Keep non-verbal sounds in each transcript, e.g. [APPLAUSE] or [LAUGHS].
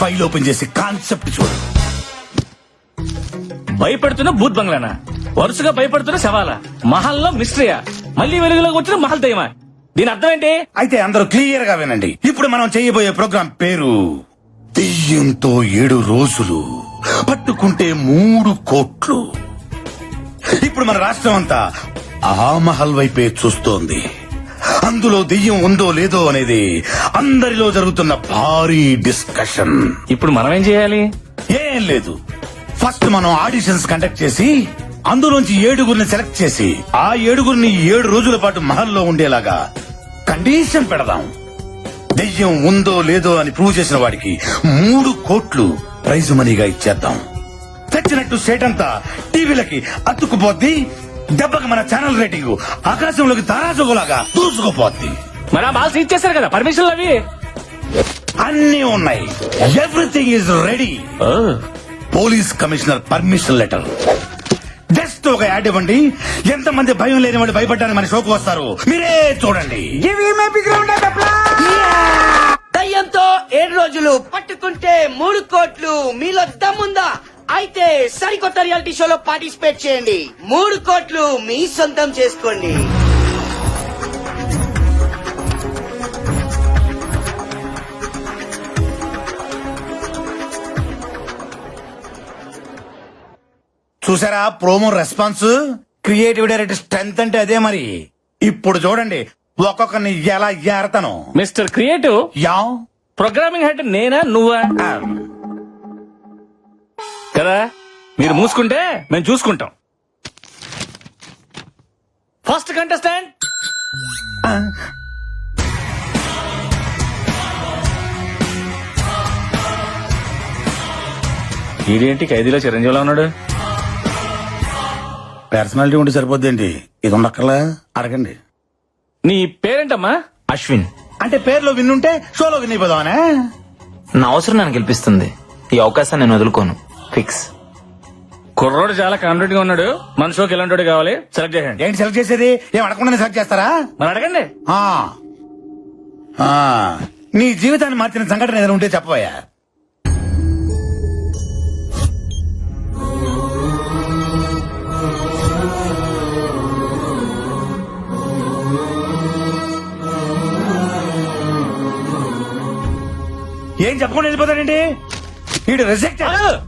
File open చేసి concept చూడు. భయపెడుతున్న భూత్ బంగ్లానా? వరుసగా భయపడుతున్న శవాల? మహల్లో మిస్టరీయా? మళ్ళీ వెలుగులోకి వచ్చిన మహల్ దయమా దీని అర్థం ఏంటి? అయితే అందరూ క్లియర్గా వినండి. ఇప్పుడు మనం చేయబోయే ప్రోగ్రాం పేరు దెయ్యంతో ఏడు రోజులు పట్టుకుంటే మూడు కోట్లు. ఇప్పుడు మన రాష్ట్రం అంతా ఆ మహల్ వైపే చూస్తోంది. అందులో దెయ్యం ఉందో లేదో అనేది అందరిలో జరుగుతున్న భారీ డిస్కషన్. ఇప్పుడు మనం ఏం చేయాలి? ఏం లేదు. ఫస్ట్ మనం ఆడిషన్స్ కండక్ట్ చేసి అందులోంచి ఏడుగురిని సెలెక్ట్ చేసి ఆ ఏడుగురిని ఏడు రోజుల పాటు మహల్లో ఉండేలాగా కండిషన్ పెడదాం. దెయ్యం ఉందో లేదో అని ప్రూవ్ చేసిన వాడికి మూడు కోట్లు ప్రైజ్ మనీగా ఇచ్చేద్దాం. తెచ్చినట్టు సేట్ అంతా టీవీలకి అతుక్కుపోద్ది దెబ్బకి మన ఛానల్ రేటింగ్ ఆకాశంలోకి తారాజుగులాగా దూసుకుపోద్ది. మరి ఆ మాల్స్ ఇచ్చేసారు కదా పర్మిషన్లు అవి? అన్నీ ఉన్నాయి. Everything is ready police commissioner permission letter just ఒక యాడ్ ఇవ్వండి. ఎంతమంది భయం లేని వాళ్ళు భయపడ్డానికి మన షోకు వస్తారు. మీరే చూడండి. దయ్యంతో ఏడు రోజులు పట్టుకుంటే మూడు కోట్లు మీలో దమ్ముందా? అయితే సరికొత్త రియాలిటీ షోలో పార్టిసిపేట్ చేయండి. మూడు కోట్లు మీ సొంతం చేసుకోండి. చూసారా promo response? Creative director strength అంటే అదే మరి. ఇప్పుడు చూడండి ఒక్కొక్కరిని ఎలా ఏరతాను. Mister creative? Yeah. Programming head నేనా నువ్వా? కదా? మీరు మూసుకుంటే మేము చూసుకుంటాం. ఫస్ట్ కంటెస్టాంట్ ఇదేంటి ఖైదీలో చిరంజీవిలో ఉన్నాడు? పర్సనాలిటీ ఉంటే సరిపోద్దండి ఇది ఉండక్కర్లా? అడగండి. నీ పేరేంటమ్మా? అశ్విన్. అంటే పేర్లో విన్నుంటే షోలో విన్ అయిపోదామనే? నా అవసరం నన్ను గెలిపిస్తుంది. ఈ అవకాశాన్ని నేను వదులుకోను. ఫిక్స్. కుర్రోడు చాలా కాన్ఫిడెంట్గా ఉన్నాడు. మన షోకి ఎలాంటి కావాలి? సెలెక్ట్ చేయండి ఏంటి సెలెక్ట్ చేసేది? ఏం అడగకుండా సెలెక్ట్ చేస్తారా? మరి అడగండి. ఆ. ఆ. నీ జీవితాన్ని మార్చిన సంఘటన ఏదైనా ఉంటే చెప్పబోయా ఏం చెప్పకుండా వెళ్ళిపోతాడండి? వీడు రిజెక్ట్ అడగదు.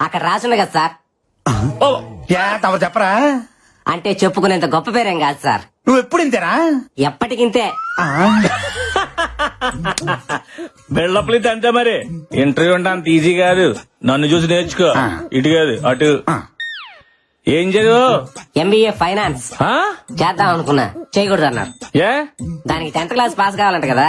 అక్కడ రాసుంది కదా సార్. ఓ, యా తమ చెప్పరా? అంటే చెప్పుకునేంత గొప్ప పేరేం కాదు సార్. నువ్వు ఎప్పుడు ఇంతేనా ఎప్పటికింతే బిల్డప్లు ఇది అంతే మరి. ఇంటర్వ్యూ అంటే అంత ఈజీ కాదు. నన్ను చూసి నేర్చుకో. ఇటు కాదు అటు. ఏం చదువు? ఎంబీఏ ఫైనాన్స్ ఆ? చేద్దాం అనుకున్నా. చేయకూడదు అన్నారు ఏ? దానికి టెన్త్ క్లాస్ పాస్ కావాలంట కదా.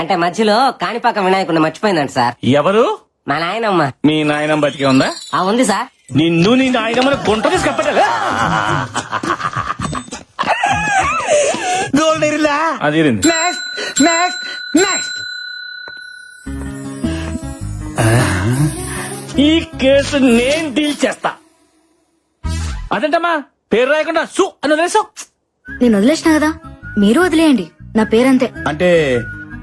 అంటే మధ్యలో కాణిపాక వినాయకుడిని మర్చిపోయిందంట సార్. ఎవరు? మా నాయనమ్మ. మీ నాయనం బతికే ఉందా? ఆ ఉంది సార్. నిన్ను నీ నాయనమ్మని గుంట తీసి కప్పటలే గోల్డ్ ఎరిలా అది. నెక్స్ట్ నెక్స్ట్ నెక్స్ట్ ఈ కేసు నేను డీల్ చేస్తా. అదేంటమ్మా? పేరు రాయకుండా సు అని వదిలేసావు? నేను వదిలేసిన కదా? మీరు వదిలేయండి. నా పేరంతే. అంటే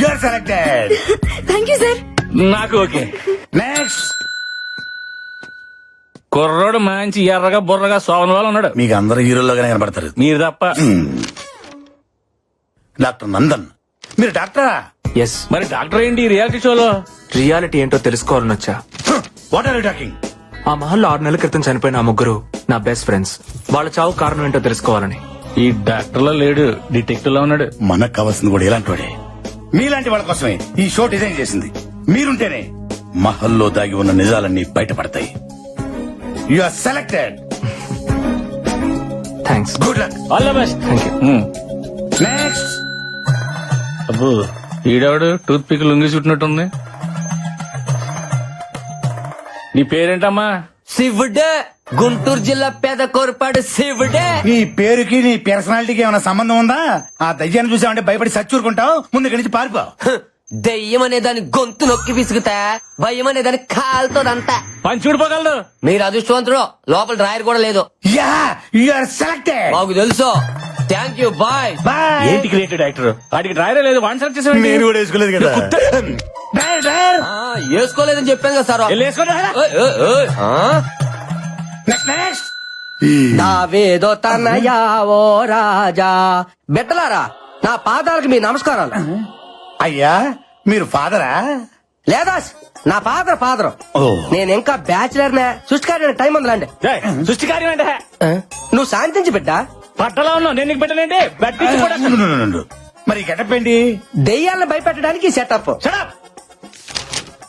You are selected thank you sir నాకు ఓకే. నెక్స్ట్ కుర్రోడు మంచి ఎర్రగా బుర్రగా సోమన్ వాళ్ళు ఉన్నాడు. మీకు అందరు హీరోల్లోగానే కనబడతారు మీరు తప్ప. డాక్టర్ నందన్. మీరు డాక్టరా? ఎస్ మరి డాక్టర్ ఏంటి రియాలిటీ షోలో? రియాలిటీ ఏంటో తెలుసుకోవాలని వచ్చా. వాట్ ఆర్ యూ టాకింగ్ ఆ మహల్లో ఆరు నెలల క్రితం చనిపోయిన ఆ ముగ్గురు నా బెస్ట్ ఫ్రెండ్స్ వాళ్ళ చావు కారణం ఏంటో తెలుసుకోవాలని. ఈ డాక్టర్లో లేడు డిటెక్టివ్లో ఉన్నాడు. మనకు కావాల్సింది కూడా ఇలాంటి వాడే. మీలాంటి వాళ్ళ కోసమే ఈ షో డిజైన్ చేసింది. మీరుంటేనే మహల్లో దాగి ఉన్న నిజాలన్నీ బయటపడతాయి. You are selected thanks good luck all the best thank you next అబ్బో ఈడవాడు? టూత్ పిక్ లొంగి చుట్టినట్టుంది. నీ పేరేంటమ్మా? శివుడే గుంటూరు జిల్లా పేద కోరపాడు శివుడే. నీ పేరుకి నీ పర్సనాలిటీకి ఏమైనా సంబంధం ఉందా? ఆ దయ్యాన్ని చూసావంటే భయపడి సచ్చూరుకుంటావు ముందు ఇక్కడి నుంచి పారిపో. దెయ్యం అనే దాని గొంతు నొక్కి పిసుకుతా భయం అనే దాని కాలుతోదంతా. పని చూడిపోగలడు మీరు అదృష్టవంతుడు లోపల డ్రాయర్ కూడా లేదు. యా యు ఆర్ సెలెక్టెడ్ మాకు తెలుసు. థ్యాంక్ యూ బాయ్ బాయ్ ఏంటి క్రియేటివ్ డైరెక్టర్ వాడికి డ్రైరే లేదు వన్ సెలెక్ట్ చేసాడు నేను కూడా వేసుకోలేదు కదా. [LAUGHS] వేసుకోలేదని చెప్పాను కదా సార్. దావేదో తనయా ఓ రాజా. బిడ్డలారా నా పాదాలకు మీ నమస్కారాలు. అయ్యా మీరు ఫాదరా? లేదా నా పాత్ర పాత్రం ఓ. నేను ఇంకా బ్యాచిలర్ నే సృష్టికారి టైం ఉందిలాండి. సృష్టి కార్యం అంటే నువ్వు శాంతించి బిడ్డ. పట్టలో ఉన్నావు నేను ఉండు. మరి గెటప్ ఏంటి? దెయ్యాలను భయపెట్టడానికి సెటప్ up!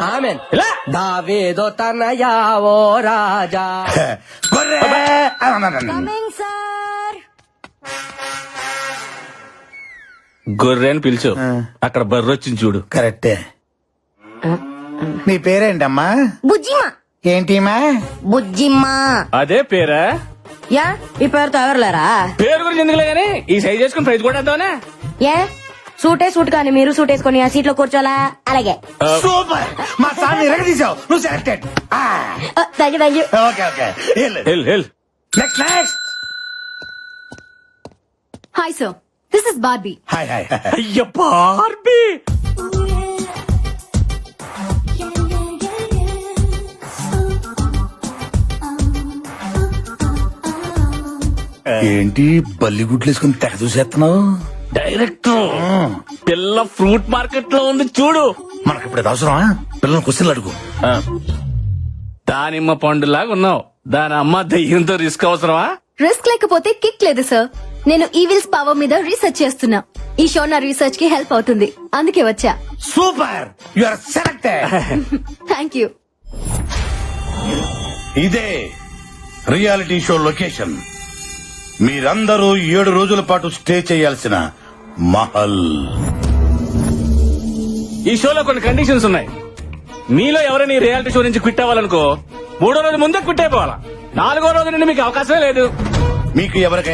ఆమెన్ ఇలా. దావేదో తనయా ఓ రాజా. గొర్రె అని పిలిచు. అక్కడ బర్రె వచ్చింది చూడు. కరెక్టే. నీ పేరేంటమ్మా? బుజ్జిమా ఏంటిమా బుజ్జిమ్మా. అదే పేరా? యా ఈ పేరుతో ఎవరులేరా పేరు గురించి ఎందుకులే గానీ ఈ సైజ్ చేసుకుని ప్రైజ్ కూడా ఏ సూటే సూట్ కానీ మీరు సూట్ వేసుకొని ఆ సీట్లో కూర్చోలా అలాగే సూపర్. మా సార్ ఎరగదీసావు నువ్వు selected. Thank you thank you okay okay. Hell hell next next hi sir this is Barbie hi hi అయ్య బార్బీ ఏంటి బల్లి గుడ్లు వేసుకుని తెగ చూసేస్తున్నావు? డైరెక్టర్ పిల్ల ఫ్రూట్ మార్కెట్లో ఉంది చూడు. మనకి ఇప్పుడు ఇది అవసరమా? పిల్లలు క్వశ్చన్లు అడుగు. ఆ. దానిమ్మ పండులాగా ఉన్నావు. దాని అమ్మ దయ్యంతో రిస్క్ అవసరమా? రిస్క్ లేకపోతే కిక్ లేదు సార్. నేను ఈవిల్స్ పవర్ మీద రీసెర్చ్ చేస్తున్నా. ఈ షో నా రీసెర్చ్కి హెల్ప్ అవుతుంది. అందుకే వచ్చా. Super! You are selected thank you ఇదే రియాలిటీ షో లొకేషన్. మీరందరూ ఏడు రోజుల పాటు స్టే చేయాల్సిన మహల్. ఈ షోలో కొన్ని కండిషన్స్ ఉన్నాయి. మీలో ఎవరైనా ఈ రియాలిటీ షో నుంచి క్విట్ అవ్వాలనుకో మూడో రోజు ముందే క్విట్ అయిపోవాలా? నాలుగో రోజు నుండి మీకు అవకాశమే లేదు. మీకు ఎవరికైనా